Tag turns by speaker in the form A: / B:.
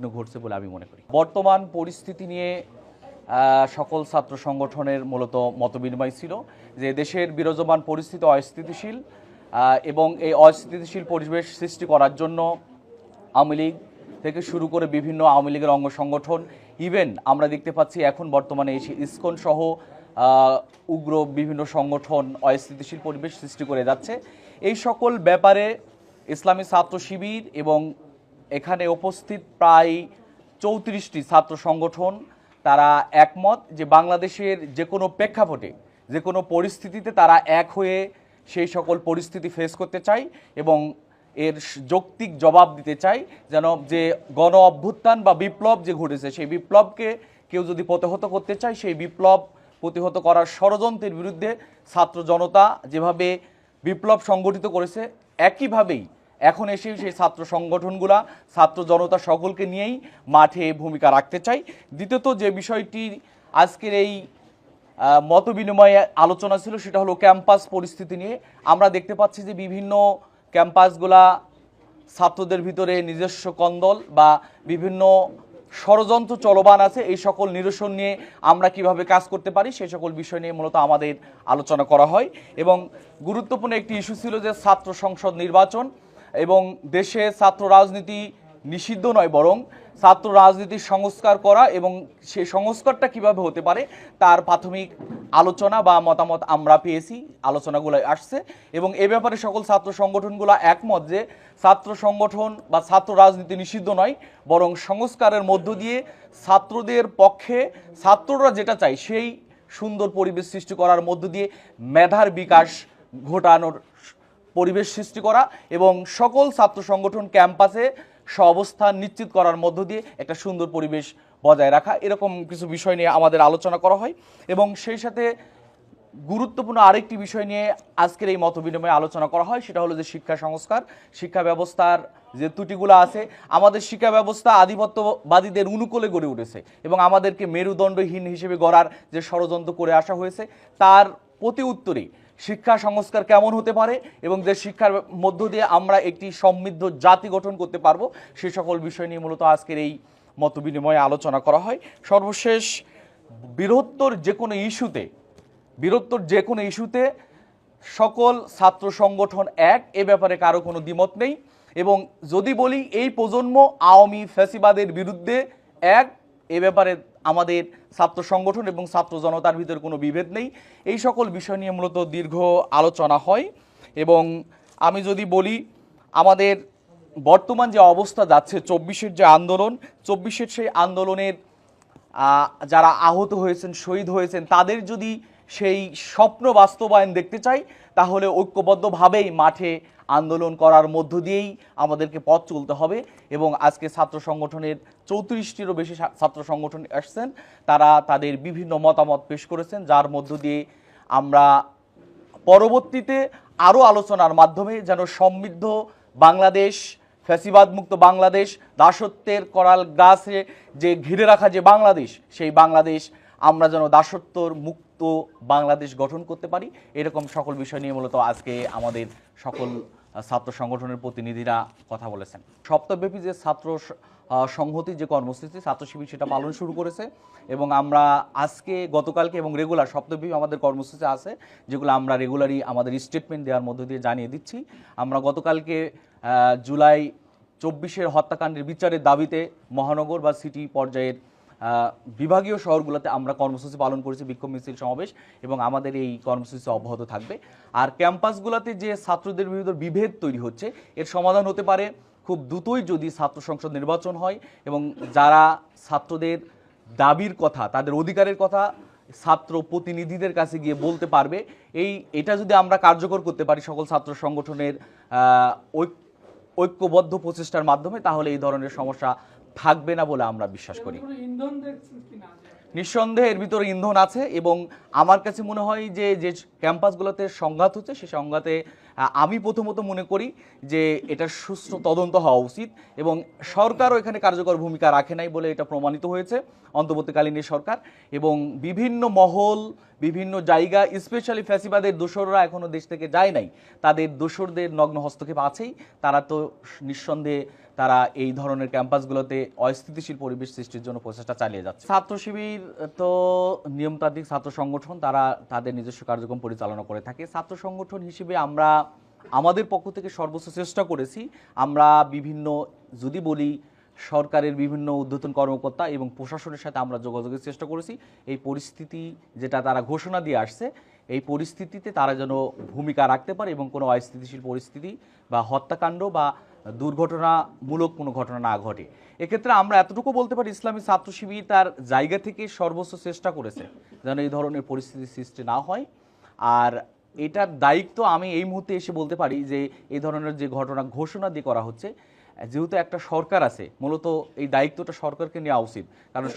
A: ঘটছে বলে আমি মনে করি। বর্তমান পরিস্থিতি নিয়ে সকল ছাত্র সংগঠনের মূলত মতবিনিময় ছিল যে দেশের বিরাজমান পরিস্থিতি অস্থিতিশীল এবং এই অস্থিতিশীল পরিবেশ সৃষ্টি করার জন্য আওয়ামী লীগ থেকে শুরু করে বিভিন্ন আওয়ামী লীগের অঙ্গ সংগঠন, ইভেন আমরা দেখতে পাচ্ছি এখন বর্তমানে এসে ইসকন সহ উগ্র বিভিন্ন সংগঠন অস্থিতিশীল পরিবেশ সৃষ্টি করে যাচ্ছে। এই সকল ব্যাপারে ইসলামী ছাত্র শিবির এবং এখানে উপস্থিত প্রায় চৌত্রিশটি ছাত্র সংগঠন, তারা একমত যে বাংলাদেশের যে কোনো প্রেক্ষাপটে, যে কোনো পরিস্থিতিতে তারা এক হয়ে সেই সকল পরিস্থিতি ফেস করতে চায় এবং এর যৌক্তিক জবাব দিতে চাই যেন যে গণ অভ্যুত্থান বা বিপ্লব যে ঘটেছে, সেই বিপ্লবকে কেউ যদি প্রতিহত করতে চায়, সেই বিপ্লব প্রতিহত করার ষড়যন্ত্রের বিরুদ্ধে ছাত্র জনতা যেভাবে বিপ্লব সংগঠিত করেছে, একইভাবেই এখন এসে সেই ছাত্র সংগঠনগুলা, ছাত্র জনতা সকলকে নিয়েই মাঠে ভূমিকা রাখতে চাই। দ্বিতীয়ত যে বিষয়টি আজকের এই মত বিনিময়ে আলোচনা ছিল সেটা হলো ক্যাম্পাস পরিস্থিতি নিয়ে। আমরা দেখতে পাচ্ছি যে বিভিন্ন ক্যাম্পাসগুলা ছাত্রদের ভিতরে নিজস্ব কন্দল বা বিভিন্ন ষড়যন্ত্র চলমান আছে। এই সকল নিরসন নিয়ে আমরা কীভাবে কাজ করতে পারি সেই সকল বিষয় নিয়ে মূলত আমাদের আলোচনা করা হয়। এবং গুরুত্বপূর্ণ একটি ইস্যু ছিল যে ছাত্র সংসদ নির্বাচন। এবং দেশে ছাত্র রাজনীতি নিষিদ্ধ নয় বরং ছাত্র রাজনীতির সংস্কার করা এবং সেই সংস্কারটা কীভাবে হতে পারে তার প্রাথমিক আলোচনা বা মতামত আমরা পেয়েছি, আলোচনাগুলো আসছে এবং এ ব্যাপারে সকল ছাত্র সংগঠনগুলো একমত যে ছাত্র সংগঠন বা ছাত্র রাজনীতি নিষিদ্ধ নয় বরং সংস্কারের মধ্য দিয়ে ছাত্রদের পক্ষে ছাত্ররা যেটা চায় সেই সুন্দর পরিবেশ সৃষ্টি করার মধ্য দিয়ে মেধার বিকাশ ঘটানোর পরিবেশ সৃষ্টি করা এবং সকল ছাত্র সংগঠন ক্যাম্পাসে অবস্থান নিশ্চিত করার মধ্য দিয়ে একটা সুন্দর পরিবেশ বজায় রাখা। এরকম কিছু বিষয় নিয়ে আমাদের আলোচনা করা হয় এবং সেই সাথে গুরুত্বপূর্ণ আরেকটি বিষয় নিয়ে আজকের এই মতবিনিময়ে আলোচনা করা হয়, সেটা হলো যে শিক্ষা সংস্কার। শিক্ষা ব্যবস্থার যে ত্রুটিগুলো আছে, আমাদের শিক্ষা ব্যবস্থা আধিপত্যবাদীদের অনুকূলে গড়ে উঠেছে এবং আমাদেরকে মেরুদণ্ডহীন হিসেবে গড়ার যে ষড়যন্ত্র করে আসা হয়েছে, তার প্রতি উত্তরে শিক্ষা সংস্কার কেমন হতে পারে এবং যে শিক্ষার মধ্য দিয়ে আমরা একটি সমৃদ্ধ জাতি গঠন করতে পারব, সে সকল বিষয় নিয়ে মূলত আজকের এই মতবিনিময়ে আলোচনা করা হয়। সর্বশেষ, বৃহত্তর যে কোনো ইস্যুতে, বৃহত্তর যে কোনো ইস্যুতে সকল ছাত্র সংগঠন এক, এ ব্যাপারে কারও কোনো দ্বিমত নেই এবং যদি বলি এই প্রজন্ম আওয়ামী ফ্যাসিবাদের বিরুদ্ধে এক এ ব্যাপারে আমাদের ছাত্র সংগঠন এবং ছাত্র জনতার ভিতরে কোনো বিভেদ নেই। এই সকল বিষয় নিয়ে মূলত দীর্ঘ আলোচনা হয় এবং আমি যদি বলি, আমাদের বর্তমান যে অবস্থা যাচ্ছে, চব্বিশের যে আন্দোলন, চব্বিশের সেই আন্দোলনের যারা আহত হয়েছেন, শহীদ হয়েছেন, তাদের যদি সেই স্বপ্ন বাস্তবায়ন দেখতে চাই, তাহলে ঐক্যবদ্ধভাবেই মাঠে আন্দোলন করার মধ্য দিয়েই আমাদেরকে পথ চলতে হবে এবং আজকে ছাত্র সংগঠনের চৌত্রিশটিরও বেশি ছাত্র সংগঠন আসছেন। তারা তাদের বিভিন্ন মতামত পেশ করেছেন, যার মধ্য দিয়ে আমরা পরবর্তীতে আরও আলোচনার মাধ্যমে যেন সমৃদ্ধ বাংলাদেশ ফ্যাসিবাদ মুক্ত বাংলাদেশ, দাসত্বের করাল গ্রাসে যে ঘিরে রাখা যে বাংলাদেশ, সেই বাংলাদেশ আমরা যেন দাসত্বর মুক্ত বাংলাদেশ গঠন করতে পারি। এরকম সকল বিষয় নিয়ে মূলত আজকে আমাদের সকল ছাত্র সংগঠনের প্রতিনিধিরা কথা বলেছেন। সপ্তাহব্যাপী যে ছাত্র সংহতি, যে কর্মসূচি ছাত্র শিবির সেটা পালন শুরু করেছে এবং আমরা আজকে, গতকালকে এবং রেগুলার সপ্তাহব্যাপী আমাদের কর্মসূচি আছে, যেগুলো আমরা রেগুলারই আমাদের স্টেটমেন্ট দেওয়ার মধ্য দিয়ে জানিয়ে দিচ্ছি। আমরা গতকালকে জুলাই চব্বিশের হত্যাকাণ্ডের বিচারের দাবিতে মহানগর বা সিটি পর্যায়ের বিভাগীয় শহরগুলোতে আমরা কর্মসূচি পালন করেছি, বিক্ষোভ মিছিল সমাবেশ, এবং আমাদের এই কর্মসূচি অব্যাহত থাকবে। আর ক্যাম্পাসগুলোতে যে ছাত্রদের বিরুদ্ধে বিভেদ তৈরি হচ্ছে, এর সমাধান হতে পারে খুব দ্রুতই যদি ছাত্র সংসদ নির্বাচন হয়, এবং যারা ছাত্রদের দাবির কথা, তাদের অধিকারের কথা ছাত্র প্রতিনিধিদের কাছে গিয়ে বলতে পারবে, এই, এটা যদি আমরা কার্যকর করতে পারি সকল ছাত্র সংগঠনের ঐক- ঐক্যবদ্ধ প্রচেষ্টার মাধ্যমে, তাহলে এই ধরনের সমস্যা থাকবে না বলে আমরা বিশ্বাস করি। নিঃসন্দেহে এর ভিতরে ইন্ধন আছে এবং আমার কাছে মনে হয় যে যে ক্যাম্পাসগুলোতে সংঘাত হচ্ছে সে সংঘাতে আমি প্রথমত মনে করি যে এটা সুষ্ঠু তদন্ত হওয়া উচিত এবং সরকারও এখানে কার্যকর ভূমিকা রাখে নাই বলে এটা প্রমাণিত হয়েছে অন্তর্বর্তীকালীন সরকার এবং বিভিন্ন মহল, বিভিন্ন জায়গা স্পেশালি ফ্যাসিবাদের দোসররা এখনও দেশ থেকে যায় নাই। তাদের দোসরদের নগ্ন হস্তক্ষেপ আছেই। তারা তো নিঃসন্দেহে তারা এই ধরনের ক্যাম্পাসগুলোতে অস্থিতিশীল পরিবেশ সৃষ্টির জন্য প্রচেষ্টা চালিয়ে যাচ্ছে। ছাত্র শিবির তো নিয়মতান্ত্রিক ছাত্র সংগঠন, তারা তাদের নিজস্ব কার্যক্রম পরিচালনা করে থাকে। ছাত্র সংগঠন হিসেবে আমরা আমাদের পক্ষ থেকে সর্বোচ্চ চেষ্টা করেছি। আমরা বিভিন্ন, যদি বলি, সরকারের বিভিন্ন ঊর্ধ্বতন কর্মকর্তা এবং প্রশাসনের সাথে আমরা যোগাযোগের চেষ্টা করেছি। এই পরিস্থিতি যেটা তারা ঘোষণা দিয়ে আসছে, এই পরিস্থিতিতে তারা যেন ভূমিকা রাখতে পারে এবং কোনো অস্থিতিশীল পরিস্থিতি বা হত্যাকাণ্ড বা দুর্ঘটনামূলক কোনো ঘটনা না ঘটে। এক্ষেত্রে আমরা এতটুকু বলতে পারি, ইসলামী ছাত্র শিবির তার জায়গা থেকে সর্বোচ্চ চেষ্টা করেছে যেন এই ধরনের পরিস্থিতি সৃষ্টি না হয়। আর এটার দায়িত্ব আমি এই মুহূর্তে এসে বলতে পারি যে এই ধরনের যে ঘটনা ঘোষণা দিয়ে করা হচ্ছে, যেহেতু একটা সরকার আছে, মূলত এই দায়িত্বটা সরকারকে নেওয়া উচিত। কারণ